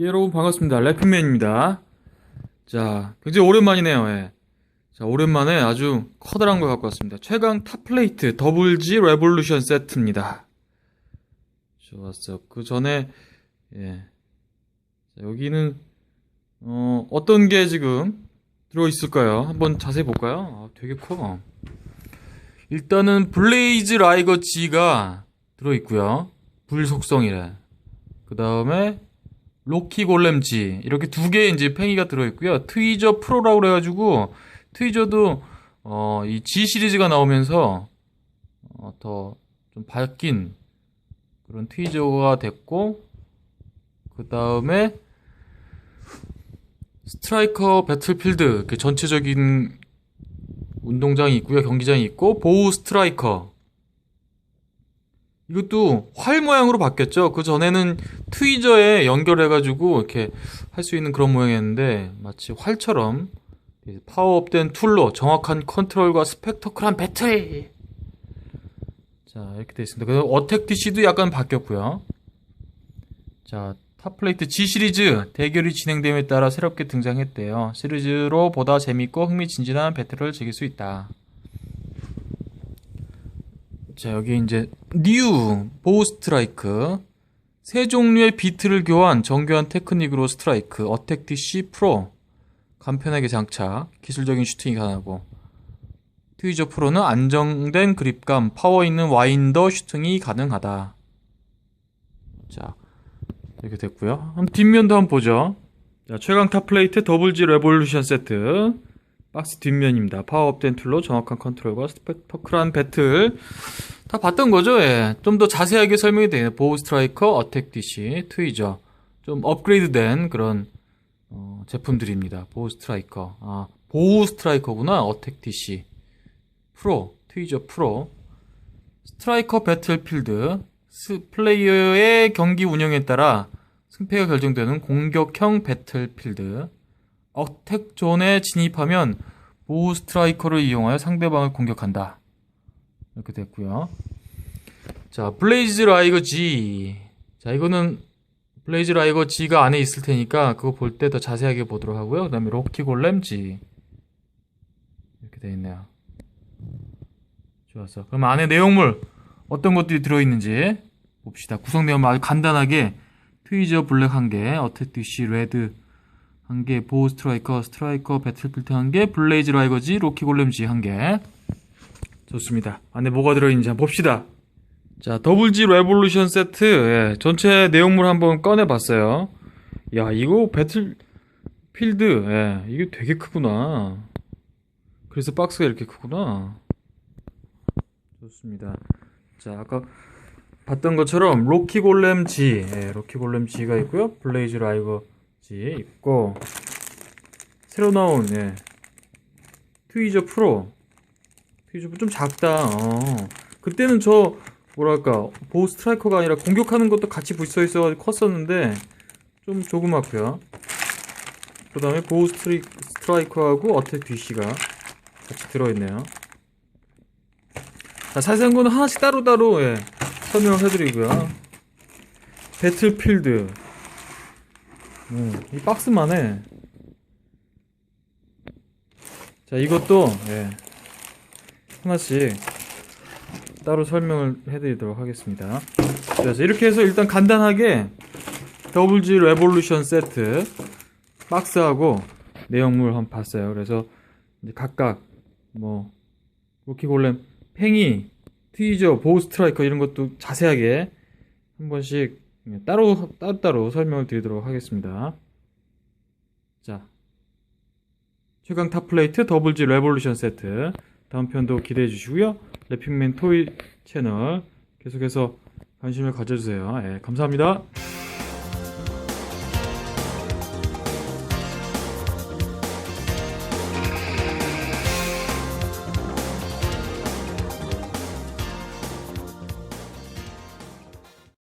예, 여러분 반갑습니다. 래핑맨입니다. 자, 굉장히 오랜만이네요. 예. 자, 오랜만에 아주 커다란 걸 갖고 왔습니다. 최강 탑플레이트 더블 G 레볼루션 세트입니다. 좋았어. 그 전에 예. 자, 여기는 어, 어떤 게 지금 들어 있을까요? 한번 자세히 볼까요? 아, 되게 커. 일단은 블레이즈 라이거 G가 들어 있고요. 불 속성이래. 그 다음에 로키 골렘 G 이렇게 두 개의 이제 팽이가 들어 있고요. 트위저 프로라고 그래가지고 트위저도 어, 이 G 시리즈가 나오면서 어, 더좀 바뀐 그런 트위저가 됐고 그 다음에 스트라이커 배틀필드 전체적인 운동장이 있고요. 경기장이 있고 보우 스트라이커 이것도 활 모양으로 바뀌었죠. 그 전에는 트위저에 연결해가지고 이렇게 할 수 있는 그런 모양이었는데 마치 활처럼 파워업된 툴로 정확한 컨트롤과 스펙터클한 배틀. 자 이렇게 되어 있습니다. 그리고 어택 DC도 약간 바뀌었고요. 자 탑플레이트 G 시리즈 대결이 진행됨에 따라 새롭게 등장했대요. 시리즈로 보다 재밌고 흥미진진한 배틀을 즐길 수 있다. 자, 여기 이제 뉴 보우 스트라이크 세 종류의 비트를 교환 정교한 테크닉으로 스트라이크 어택 DC 프로 간편하게 장착 기술적인 슈팅이 가능하고. 트위저 프로는 안정된 그립감 파워 있는 와인더 슈팅이 가능하다. 자 이렇게 됐고요. 한번 뒷면도 한번 보죠. 자, 최강 탑플레이트 더블 G 레볼루션 세트 박스 뒷면입니다. 파워업된 툴로 정확한 컨트롤과 스펙터클한 배틀 다 봤던 거죠. 예. 좀 더 자세하게 설명이 되네. 보우 스트라이커, 어택 DC, 트위저 좀 업그레이드된 그런 어, 제품들입니다. 보우 스트라이커, 아 보우 스트라이커구나. 어택 DC, 프로, 트위저 프로, 스트라이커 배틀필드 스 플레이어의 경기 운영에 따라 승패가 결정되는 공격형 배틀필드. 어택 존에 진입하면 보우 스트라이커를 이용하여 상대방을 공격한다. 이렇게 됐고요. 자, 블레이즈 라이거 G. 자, 이거는 블레이즈 라이거 G가 안에 있을 테니까 그거 볼 때 더 자세하게 보도록 하고요. 그 다음에 로키 골렘 G. 이렇게 돼 있네요. 좋았어. 그럼 안에 내용물 어떤 것들이 들어 있는지 봅시다. 구성 내용 아주 간단하게 트위저 블랙 한 개, 어택 DC 레드 한 개, 보우 스트라이커, 스트라이커, 배틀필드 한 개, 블레이즈 라이거지, 로키 골렘지 한 개. 좋습니다. 안에 뭐가 들어있는지 한번 봅시다. 자, 더블지 레볼루션 세트, 예, 전체 내용물 한번 꺼내봤어요. 야, 이거 배틀필드, 예, 이게 되게 크구나. 그래서 박스가 이렇게 크구나. 좋습니다. 자, 아까 봤던 것처럼 로키 골렘 G, 예, 로키 골렘 G가 있고요. 블레이즈 라이거 G 있고 새로 나온 예. 트위저 프로 트위저 프로 좀 작다. 어. 그때는 저 뭐랄까 보우 스트라이커가 아니라 공격하는 것도 같이 붙어 있어가지고 컸었는데 좀 조그맣고요. 그 다음에 보우 스트리, 스트라이커하고 어택 DC가 같이 들어있네요. 자, 자세한 거는 하나씩 따로따로 예, 설명을 해드리고요. 배틀필드 음, 이 박스만에 자 이것도 예, 하나씩 따로 설명을 해드리도록 하겠습니다. 그래서 이렇게 해서 일단 간단하게 더블G 레볼루션 세트 박스하고 내용물 한번 봤어요. 그래서 이제 각각 뭐 로키 골렘 팽이 트위저 보우 스트라이커 이런 것도 자세하게 한 번씩 따로 따로따로 설명을 드리도록 하겠습니다. 자, 최강 탑플레이트 더블지 레볼루션 세트 다음 편도 기대해 주시고요. 래핑맨 토이 채널 계속해서 관심을 가져주세요. 예, 감사합니다.